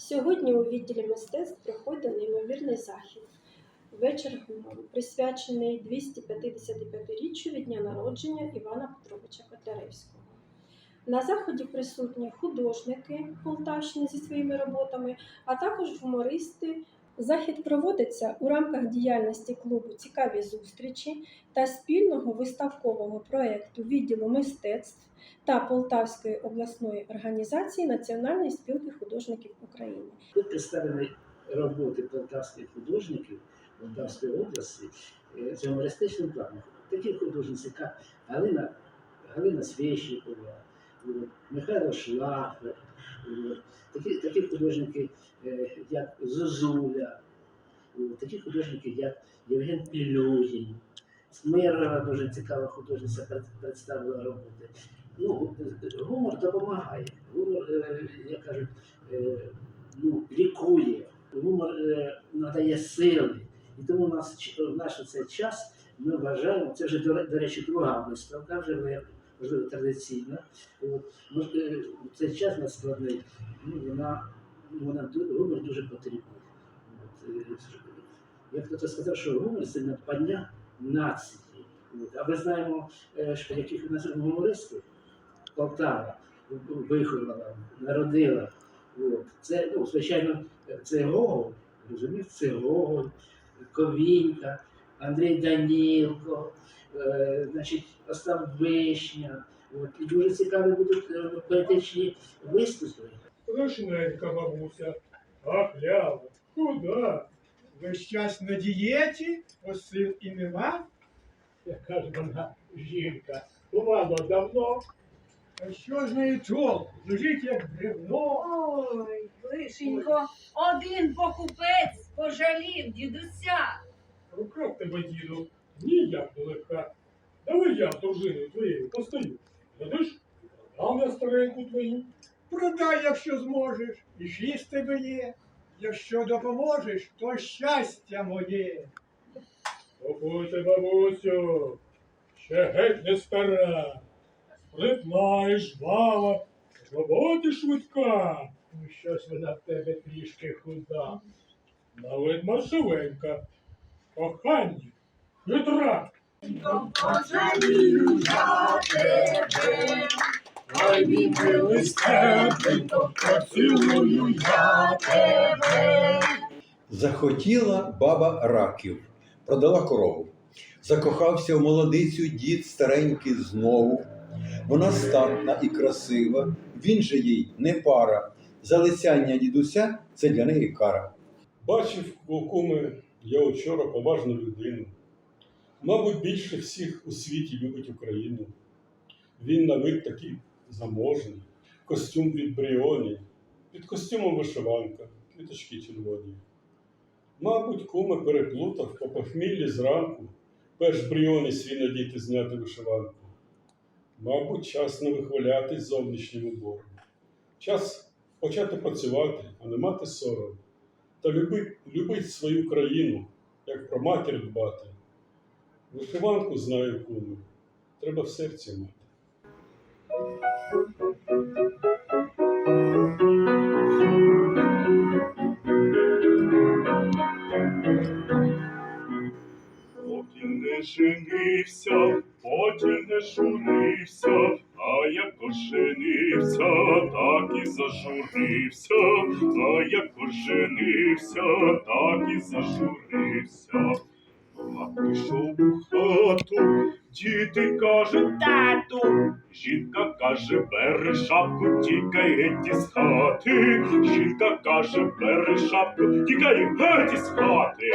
Сьогодні у відділі мистецтв проходить неймовірний захід. Вечір гумору, присвячений 255-річчю від дня народження Івана Петровича Котляревського. На заході присутні художники Полтавщини зі своїми роботами, а також гумористи. Захід проводиться у рамках діяльності клубу Цікаві зустрічі та спільного виставкового проєкту відділу мистецтв та Полтавської обласної організації Національної спілки художників України. Тут представлені роботи полтавських художників Полтавської області е, з гумористичним планом. Такі художниці, як Галина, Галина Свєщикова, Михайло Шлафер, такі, такі художники, е, як Зозуля, такі художники, як Євген Пілюгін. Мира дуже цікава художниця представила роботи. Ну, е, гумор допомагає. Гумор, е, як кажуть, е, ну, лікує, гумор е, надає сили. І тому у нас ч- в наш цей час ми вважаємо, це вже до речі, друга виставка, вже традиційна. От, ну, е, в цей час надскладний, ну, вона, ну, вона гумор дуже потрібний. От, е, як хтось сказав, що гумор це надбання нації. От, а ми знаємо, е, що яких у нас гумористів Полтава виховала, народила. От. Це, ну, звичайно, це Гоголь, розумієш, це Гоголь, Ковінька, Андрій Данілко, значить, Остап Вишня. От. І дуже цікаві будуть е, поетичні виступи. Страшненька бабуся. А хлява, куда? Весь час на дієті, ось сил і нема. Яка ж вона жінка. Бувало давно. А що з нею толку? Лежить як бревно. Ой, лишенько, один покупець пожалів дідуся. Рука в тебе, діду, ніяк не легка. Давай я з дружиною твоєю постою. Видиш? Дам я стареньку твою. Продай, якщо зможеш, і шість тебе є. Якщо допоможеш, то щастя моє. Покуйте, бабусю. Ще геть не стара. Спритна і жвава. в швидка. Ну, щось вона в тебе трішки худа. На вид маршовенька. Кохання. Хитра. Пожалію Ай, мій милий степенько, поцілую я тебе. Захотіла баба раків, продала корову. Закохався в молодицю дід старенький знову. Вона статна і красива, він же їй не пара. Залицяння дідуся це для неї кара. Бачив у куми я вчора поважну людину. Мабуть, більше всіх у світі любить Україну. Він на вид такий заможний, костюм від Бріоні, під костюмом вишиванка, квіточки червоні. Мабуть, куми переплутав по похміллі зранку, перш Бріоні свій надіти зняти вишиванку. Мабуть, час не вихвалятись зовнішнім убором. Час почати працювати, а не мати сором та любить, любить свою країну, як про матір дбати. Вишиванку знаю куми, треба в серці мати. Потім не женився, потім не журився, а як оженився, так і зажурився, а як оженився, так і зажурився. А прийшов у хату, діти каже, тату. Жінка каже, бери шапку, тікай геть із хати. Жінка каже, бери шапку, тікай геть із хати.